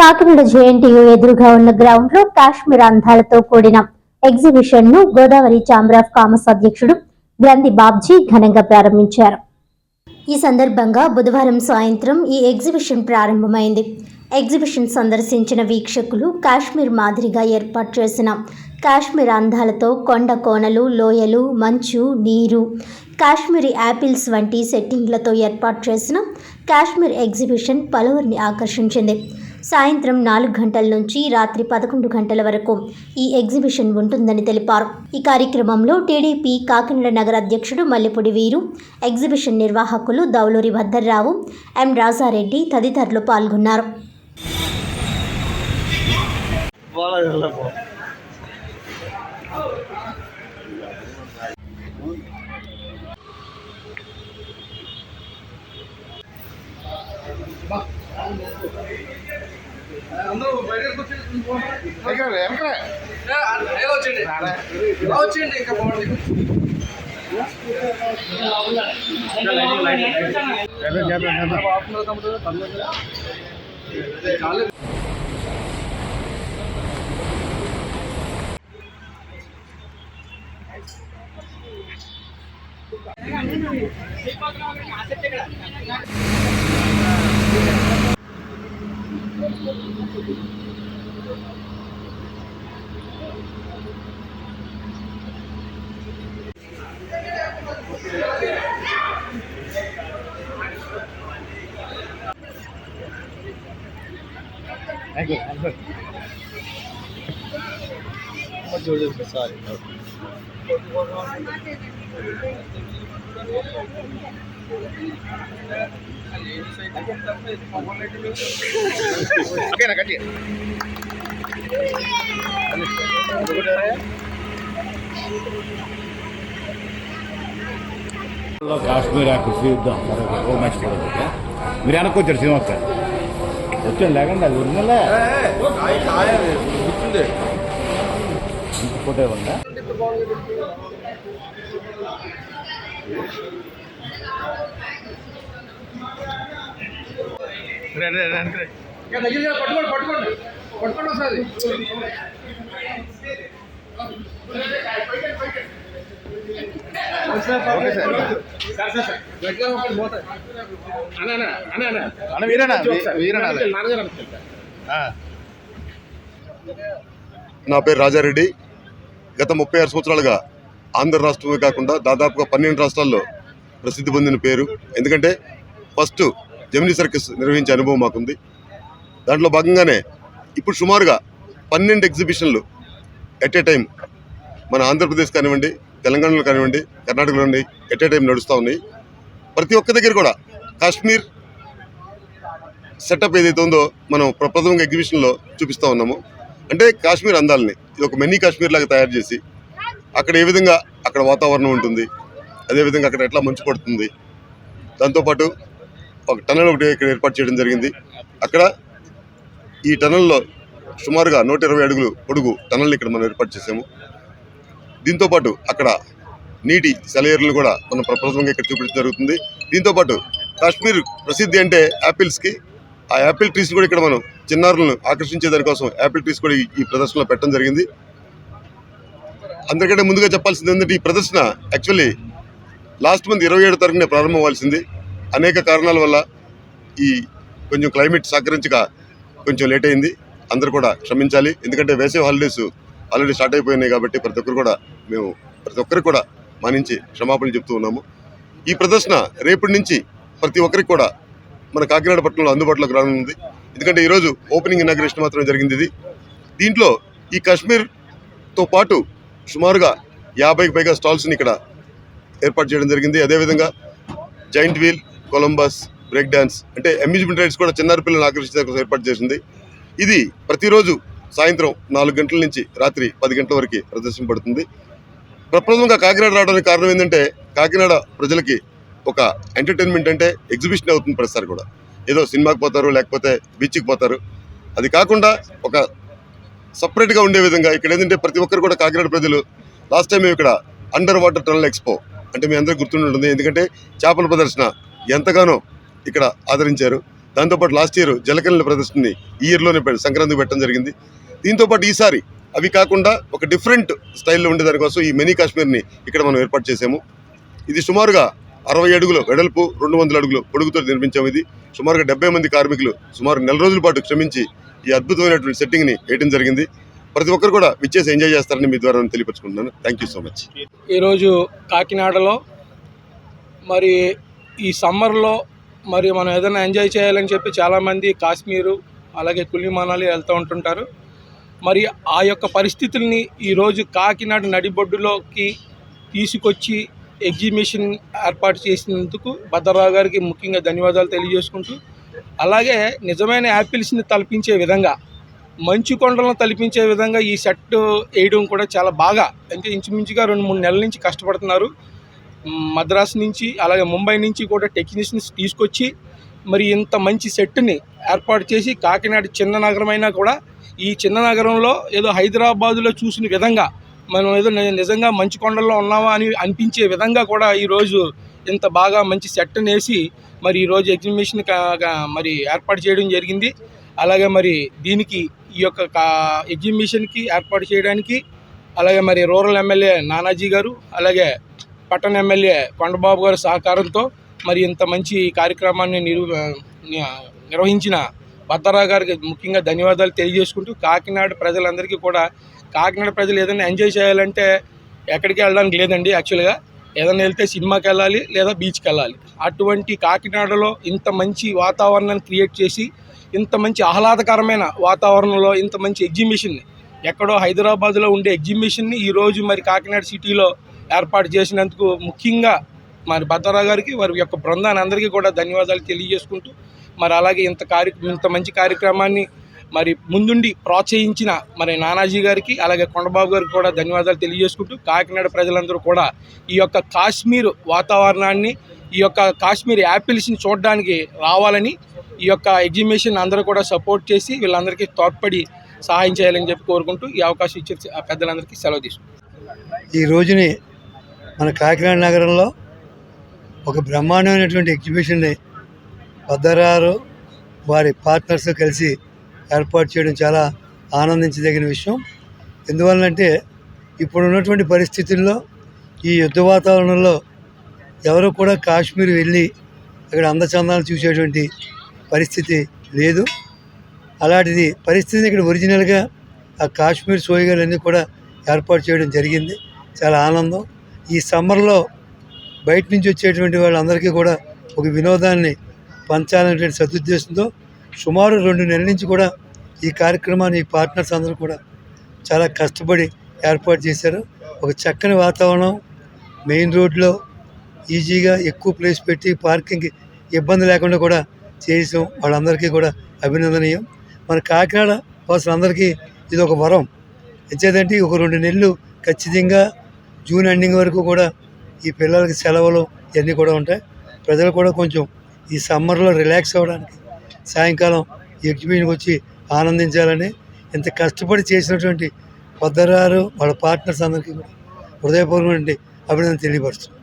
Kakinada JNTU ఎదురుగా ఉన్న గ్రౌండ్లో కాశ్మీర్ అందాలతో కూడిన ఎగ్జిబిషన్ను గోదావరి ఛాంబర్ ఆఫ్ కామర్స్ అధ్యక్షుడు గ్రంథి బాబ్జీ ఘనంగా ప్రారంభించారు. ఈ సందర్భంగా బుధవారం సాయంత్రం ఈ ఎగ్జిబిషన్ ప్రారంభమైంది. ఎగ్జిబిషన్ సందర్శించిన వీక్షకులు కాశ్మీర్ మాదిరిగా ఏర్పాటు చేసిన కాశ్మీర్ అందాలతో కొండ కోనలు లోయలు మంచు నీరు కాశ్మీరీ యాపిల్స్ వంటి సెట్టింగ్లతో ఏర్పాటు చేసిన కాశ్మీర్ ఎగ్జిబిషన్ పలువురిని ఆకర్షించింది. సాయంత్రం నాలుగు గంటల నుంచి రాత్రి పదకొండు గంటల వరకు ఈ ఎగ్జిబిషన్ ఉంటుందని తెలిపారు. ఈ కార్యక్రమంలో టీడీపీ కాకినాడ నగర అధ్యక్షుడు మల్లెపూడి వీరు ఎగ్జిబిషన్ నిర్వాహకులు దౌలూరి భద్దర్రావు ఎం రాజారెడ్డి తదితరులు పాల్గొన్నారు. అందరూ బయటకు వచ్చి వచ్చేయండి. వచ్చేయండి ఇంకా బాగుంది Thank you. do you. How. ఓకేనా కట్టి. కాశ్మీర్ చూద్దాం. సరే ఓ మ్యాచ్ చూడదు మీరు వచ్చారు సినిమా సార్ వచ్చాను లేకండి అది ఒరిజినల్ గుర్తుంది. ఫోటో దగ్గర పట్టుకోండి పట్టుకోండి. పట్టుకోండి ఒకసారి. నా పేరు రాజారెడ్డి. గత ముప్పై ఆరు సంవత్సరాలుగా ఆంధ్ర రాష్ట్రమే కాకుండా దాదాపుగా పన్నెండు రాష్ట్రాల్లో ప్రసిద్ధి పొందిన పేరు. ఎందుకంటే ఫస్ట్ జమినీ సర్కస్ నిర్వహించే అనుభవం మాకుంది. దాంట్లో భాగంగానే ఇప్పుడు సుమారుగా పన్నెండు ఎగ్జిబిషన్లు ఎట్ ఏ టైం మన ఆంధ్రప్రదేశ్ కానివ్వండి తెలంగాణలో కానివ్వండి కర్ణాటకలో కానివ్వండి ఎట్ ఏ టైం నడుస్తూ ఉన్నాయి. ప్రతి ఒక్క దగ్గర కూడా కాశ్మీర్ సెటప్ ఏదైతే ఉందో మనం ప్రప్రథమంగా ఎగ్జిబిషన్లో చూపిస్తూ ఉన్నాము. అంటే కాశ్మీర్ అందాలని ఇది ఒక మినీ కాశ్మీర్ లాగా తయారు చేసి అక్కడ ఏ విధంగా అక్కడ వాతావరణం ఉంటుంది అదేవిధంగా అక్కడ ఎట్లా మంచు పడుతుంది దాంతోపాటు ఒక టనల్ ఒకటి ఇక్కడ ఏర్పాటు చేయడం జరిగింది. అక్కడ ఈ టనల్లో సుమారుగా నూట ఇరవై అడుగులు పొడుగు టనల్ని ఇక్కడ మనం ఏర్పాటు చేసాము. దీంతోపాటు అక్కడ నీటి సెలయేర్లను కూడా మనం ప్రప్రథమంగా ఇక్కడ చూపించడం జరుగుతుంది. దీంతోపాటు కాశ్మీర్ ప్రసిద్ధి అంటే యాపిల్స్కి ఆ యాపిల్ ట్రీస్ కూడా ఇక్కడ మనం చిన్నారులను ఆకర్షించే దానికోసం యాపిల్ ట్రీస్ కూడా ఈ ప్రదర్శనలో పెట్టడం జరిగింది. అందరికంటే ముందుగా చెప్పాల్సింది ఏంటంటే ఈ ప్రదర్శన యాక్చువల్లీ లాస్ట్ మంత్ ఇరవై ఏడు తారీఖునే ప్రారంభం అనేక కారణాల వల్ల ఈ కొంచెం క్లైమేట్ సహకరించక కొంచెం లేట్ అయింది. అందరూ కూడా క్షమించాలి. ఎందుకంటే వేసవి హాలిడేస్ ఆల్రెడీ స్టార్ట్ అయిపోయినాయి కాబట్టి ప్రతి ఒక్కరు కూడా మేము ప్రతి ఒక్కరికి కూడా మానించి క్షమాపణలు చెప్తూ ఉన్నాము. ఈ ప్రదర్శన రేపటి నుంచి ప్రతి ఒక్కరికి కూడా మన కాకినాడ పట్టణంలో అందుబాటులోకి రానుంది. ఎందుకంటే ఈరోజు ఓపెనింగ్ ఇనాగ్రేషన్ మాత్రమే జరిగింది ఇది. దీంట్లో ఈ కాశ్మీర్తో పాటు సుమారుగా యాభైకి పైగా స్టాల్స్ని ఇక్కడ ఏర్పాటు చేయడం జరిగింది. అదేవిధంగా giant wheel Columbus break dance అంటే అమ్యూజ్మెంట్ రైడ్స్ కూడా చిన్నారి పిల్లలను ఆకర్షించే కోసం ఏర్పాటు చేసింది. ఇది ప్రతిరోజు సాయంత్రం నాలుగు గంటల నుంచి రాత్రి పది గంటల వరకు ప్రదర్శింపబడుతుంది. ప్రప్రథమంగా కాకినాడ రావడానికి కారణం ఏంటంటే కాకినాడ ప్రజలకి ఒక ఎంటర్టైన్మెంట్ అంటే ఎగ్జిబిషన్ అవుతుంది ప్రతిసారి కూడా. ఏదో సినిమాకి పోతారు లేకపోతే బీచ్కి పోతారు. అది కాకుండా ఒక సపరేట్గా ఉండే విధంగా ఇక్కడ ఏంటంటే ప్రతి ఒక్కరు కూడా కాకినాడ ప్రజలు లాస్ట్ టైం మేము ఇక్కడ అండర్ వాటర్ టనల్ ఎక్స్పో అంటే మీ అందరూ గుర్తుండి ఎందుకంటే చేపల ప్రదర్శన ఎంతగానో ఇక్కడ ఆదరించారు. దాంతోపాటు లాస్ట్ ఇయర్ జలకన్నుల ప్రదర్శనని ఈ ఇయర్లోనే పె- సంక్రాంతికి పెట్టడం జరిగింది. దీంతోపాటు ఈసారి అవి కాకుండా ఒక డిఫరెంట్ స్టైల్లో ఉండే దానికోసం ఈ మినీ కాశ్మీర్ని ఇక్కడ మనం ఏర్పాటు చేసాము ఇది సుమారుగా అరవై అడుగులు వెడల్పు రెండు వందల అడుగులు పొడుగుతో నిర్మించాము ఇది. సుమారుగా డెబ్బై మంది కార్మికులు సుమారు నెల రోజుల పాటు శ్రమించి ఈ అద్భుతమైనటువంటి సెట్టింగ్ని వేయడం జరిగింది. ప్రతి ఒక్కరు కూడా విచ్చేసి ఎంజాయ్ చేస్తారని మీ ద్వారా తెలియపరచుకుంటున్నాను. థ్యాంక్ యూ సో మచ్ ఈరోజు కాకినాడలో మరి ఈ సమ్మర్లో మరి మనం ఏదైనా ఎంజాయ్ చేయాలని చెప్పి చాలామంది కాశ్మీరు అలాగే కులి మనాలి వెళ్తూ ఉంటుంటారు. మరి ఆ యొక్క పరిస్థితుల్ని ఈరోజు కాకినాడ నడిబొడ్డులోకి తీసుకొచ్చి ఎగ్జిబిషన్ ఏర్పాటు చేసినందుకు భద్రరావు గారికి ముఖ్యంగా ధన్యవాదాలు తెలియజేసుకుంటూ అలాగే నిజమైన యాపిల్స్ని తలపించే విధంగా మంచు కొండలను తలపించే విధంగా ఈ సెట్ వేయడం కూడా చాలా బాగా అంటే ఇంచుమించుగా రెండు మూడు నెలల నుంచి కష్టపడుతున్నారు. మద్రాసు నుంచి అలాగే ముంబై నుంచి కూడా టెక్నీషియన్స్ తీసుకొచ్చి మరి ఇంత మంచి సెట్ని ఏర్పాటు చేసి కాకినాడ చిన్న నగరమైనా కూడా ఈ చిన్న నగరంలో ఏదో హైదరాబాదులో చూసిన విధంగా మనం ఏదో నిజంగా మంచు కొండల్లో ఉన్నామా అని అనిపించే విధంగా కూడా ఈరోజు ఇంత బాగా మంచి సెట్ని వేసి మరి ఈరోజు ఎగ్జిబిషన్ మరి ఏర్పాటు చేయడం జరిగింది. అలాగే మరి దీనికి ఈ యొక్క కా- ఎగ్జిబిషన్కి ఏర్పాటు చేయడానికి అలాగే మరి రూరల్ ఎమ్మెల్యే నానాజీ గారు అలాగే పట్టణ ఎమ్మెల్యే కొండబాబు గారి సహకారంతో మరి ఇంత మంచి కార్యక్రమాన్ని నిరు నిర్వహించిన భద్రరావు గారికి ముఖ్యంగా ధన్యవాదాలు తెలియజేసుకుంటూ కాకినాడ ప్రజలందరికీ కూడా కాకినాడ ప్రజలు ఏదైనా ఎంజాయ్ చేయాలంటే ఎక్కడికి వెళ్ళడానికి లేదండి యాక్చువల్గా. ఏదైనా వెళ్తే సినిమాకి వెళ్ళాలి లేదా బీచ్కి వెళ్ళాలి అటువంటి కాకినాడలో ఇంత మంచి వాతావరణాన్ని క్రియేట్ చేసి ఇంత మంచి ఆహ్లాదకరమైన వాతావరణంలో ఇంత మంచి ఎగ్జిబిషన్ని ఎక్కడో హైదరాబాద్లో ఉండే ఎగ్జిబిషన్ని ఈరోజు మరి కాకినాడ సిటీలో ఏర్పాటు చేసినందుకు ముఖ్యంగా మరి భద్రరావు గారికి వారి యొక్క బృందాన్ని అందరికీ కూడా ధన్యవాదాలు తెలియజేసుకుంటూ మరి అలాగే ఇంత కార్య ఇంత మంచి కార్యక్రమాన్ని మరి ముందుండి ప్రోత్సహించిన మరి నానాజీ గారికి అలాగే కొండబాబు గారికి కూడా ధన్యవాదాలు తెలియజేసుకుంటూ కాకినాడ ప్రజలందరూ కూడా ఈ యొక్క కాశ్మీర్ వాతావరణాన్ని ఈ యొక్క కాశ్మీర్ యాపిల్స్ని చూడడానికి రావాలని ఈ యొక్క ఎగ్జిబిషన్ అందరూ కూడా సపోర్ట్ చేసి వీళ్ళందరికీ తోడ్పడి సహాయం చేయాలని చెప్పి కోరుకుంటూ ఈ అవకాశం ఇచ్చే ఆ పెద్దలందరికీ సెలవు తీసుకుంటాం ఈ రోజుని మన కాకినాడ నగరంలో ఒక బ్రహ్మాండమైనటువంటి ఎగ్జిబిషన్ని పద్దరారు వారి పార్ట్నర్స్ కలిసి ఏర్పాటు చేయడం చాలా ఆనందించదగిన విషయం. ఎందువల్లంటే ఇప్పుడు ఉన్నటువంటి పరిస్థితుల్లో ఈ యుద్ధ వాతావరణంలో ఎవరు కూడా కాశ్మీర్ వెళ్ళి అక్కడ అందచందాలు చూసేటువంటి పరిస్థితి లేదు. అలాంటిది పరిస్థితిని ఇక్కడ ఒరిజినల్గా ఆ కాశ్మీర్ సోయగాలన్నీ కూడా ఏర్పాటు చేయడం జరిగింది. చాలా ఆనందం. ఈ సమ్మర్లో బయట నుంచి వచ్చేటువంటి వాళ్ళందరికీ కూడా ఒక వినోదాన్ని పంచాలనేటువంటి సదుద్దేశంతో సుమారు రెండు నెలల నుంచి కూడా ఈ కార్యక్రమాన్ని ఈ పార్ట్నర్స్ అందరూ కూడా చాలా కష్టపడి ఏర్పాటు చేశారు. ఒక చక్కని వాతావరణం మెయిన్ రోడ్లో ఈజీగా ఎక్కువ ప్లేస్ పెట్టి పార్కింగ్కి ఇబ్బంది లేకుండా కూడా చేసాం వాళ్ళందరికీ కూడా అభినందనీయం. మన కాకినాడ వాసులందరికీ ఇది ఒక వరం. ఇచ్చేదంటే ఒక రెండు నెలలు ఖచ్చితంగా జూన్ ఎండింగ్ వరకు కూడా ఈ పిల్లలకి సెలవులు ఇవన్నీ కూడా ఉంటాయి. ప్రజలు కూడా కొంచెం ఈ సమ్మర్లో రిలాక్స్ అవ్వడానికి సాయంకాలం ఎగ్జిబిషన్కి వచ్చి ఆనందించాలని ఇంత కష్టపడి చేసినటువంటి పొద్దరారు వాళ్ళ పార్ట్నర్స్ అందరికీ కూడా అభినందన తెలియపరుస్తున్నాను.